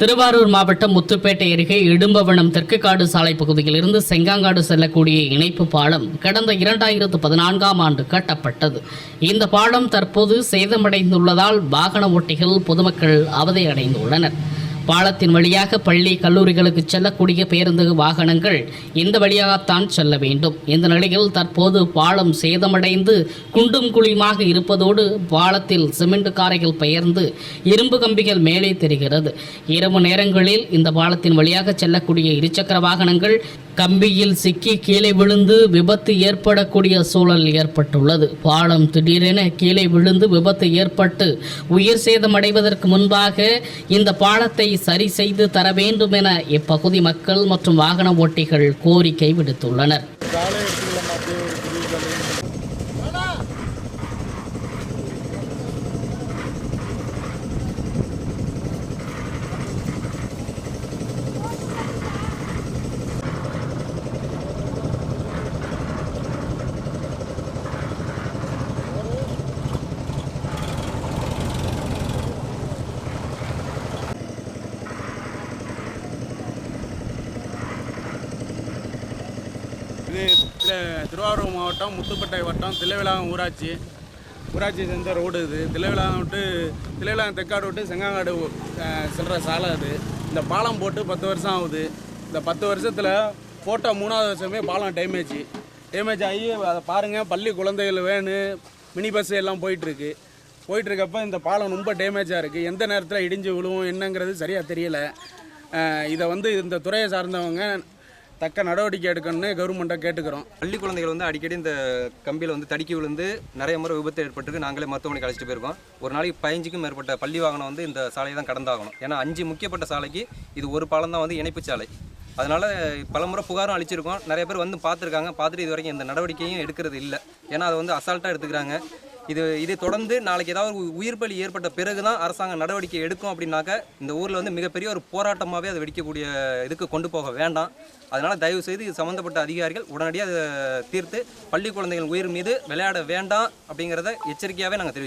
திருவாரூர் மாவட்டம் முத்துப்பேட்டை அருகே இடும்பவனம் தெற்கு காடு சாலை பகுதியில் இருந்து செங்காங்காடு செல்லக்கூடிய இணைப்பு பாலம் கடந்த இரண்டாயிரத்து பதினான்காம் ஆண்டு கட்டப்பட்டது. இந்த பாலம் தற்போது சேதமடைந்துள்ளதால் வாகன ஓட்டிகள் பொதுமக்கள் அவதியடைந்துள்ளனர். பாலத்தின் வழியாக பள்ளி கல்லூரிகளுக்கு செல்லக்கூடிய பேருந்து வாகனங்கள் இந்த வழியாகத்தான் செல்ல வேண்டும். இந்த நிலையில் தற்போது பாலம் சேதமடைந்து குண்டும் குழியுமாக இருப்பதோடு பாலத்தில் சிமெண்ட் காரைகள் பெயர்ந்து இரும்பு கம்பிகள் மேலே தெரிகிறது. இரவு நேரங்களில் இந்த பாலத்தின் வழியாக செல்லக்கூடிய இருசக்கர வாகனங்கள் கம்பியில் சிக்கி கீழே விழுந்து விபத்து ஏற்படக்கூடிய சூழல் ஏற்பட்டுள்ளது. பாலம் திடீரென கீழே விழுந்து விபத்து ஏற்பட்டு உயிர் சேதமடைவதற்கு முன்பாக இந்த பாலத்தை சரி செய்து தர வேண்டும் என இப்பகுதி மக்கள் மற்றும் வாகன ஓட்டிகள் கோரிக்கை விடுத்துள்ளனர். வந்து திருவாரூர் மாவட்டம் முத்துப்பேட்டை வட்டம் தில்லைவிளாகம் ஊராட்சி. ஊராட்சி சேர்ந்த ரோடு இது. தில்லைவிளாகம் விட்டு தில்லைவிளாகம் தெற்காடு விட்டு செங்காங்காடு செல்கிற சாலை அது. இந்த பாலம் போட்டு பத்து வருஷம் ஆகுது. இந்த பத்து வருஷத்தில் போட்ட மூணாவது வருஷமே பாலம் டேமேஜ் டேமேஜ் ஆகி அதை பாருங்கள் பள்ளி குழந்தைகள் வேனு மினி பஸ் எல்லாம் போயிட்டுருக்கு. போயிட்டுருக்கப்ப இந்த பாலம் ரொம்ப டேமேஜாக இருக்குது எந்த நேரத்தில் இடிஞ்சு விழுவும் என்னங்கிறது சரியாக தெரியலை. இதை வந்து இந்த துறையை சார்ந்தவங்க தக்க நடவடிக்கை எடுக்கணும்னு கவர்மெண்ட்டை கேட்டுக்கிறோம். பள்ளி குழந்தைகள் வந்து அடிக்கடி இந்த கம்பியில் வந்து தடுக்கி விழுந்து நிறைய முறை விபத்து ஏற்பட்டிருக்கு. நாங்களே மருத்துவமனைக்கு அழைச்சிட்டு போயிருக்கோம். ஒரு நாளைக்கு பதினஞ்சுக்கும் மேற்பட்ட பள்ளி வாகனம் வந்து இந்த சாலையை தான் கடந்தாகணும். ஏன்னா அஞ்சு முக்கியப்பட்ட சாலைக்கு இது ஒரு பாலம் தான் வந்து இணைப்பு சாலை. அதனால் பலமுறை புகாரும் அளிச்சிருக்கோம். நிறைய பேர் வந்து பார்த்துருக்காங்க. பார்த்துட்டு இது வரைக்கும் எந்த நடவடிக்கையும் எடுக்கிறது இல்லை. ஏன்னா அதை வந்து அசால்ட்டாக எடுத்துக்கிறாங்க. இது இதை தொடர்ந்து நாளைக்கு ஏதாவது ஒரு உயிர் பலி ஏற்பட்ட பிறகு தான் அரசாங்கம் நடவடிக்கை எடுக்கும் அப்படின்னாக்க இந்த ஊரில் வந்து மிகப்பெரிய ஒரு போராட்டமாகவே அதை வெடிக்கக்கூடிய இதுக்கு கொண்டு போக வேண்டாம். அதனால் தயவு செய்து இது சம்மந்தப்பட்ட அதிகாரிகள் உடனடியாக அதை தீர்த்து பள்ளி குழந்தைகள் உயிர் மீது விளையாட வேண்டாம் அப்படிங்கிறத எச்சரிக்கையாகவே நாங்கள் தெரிவிச்சு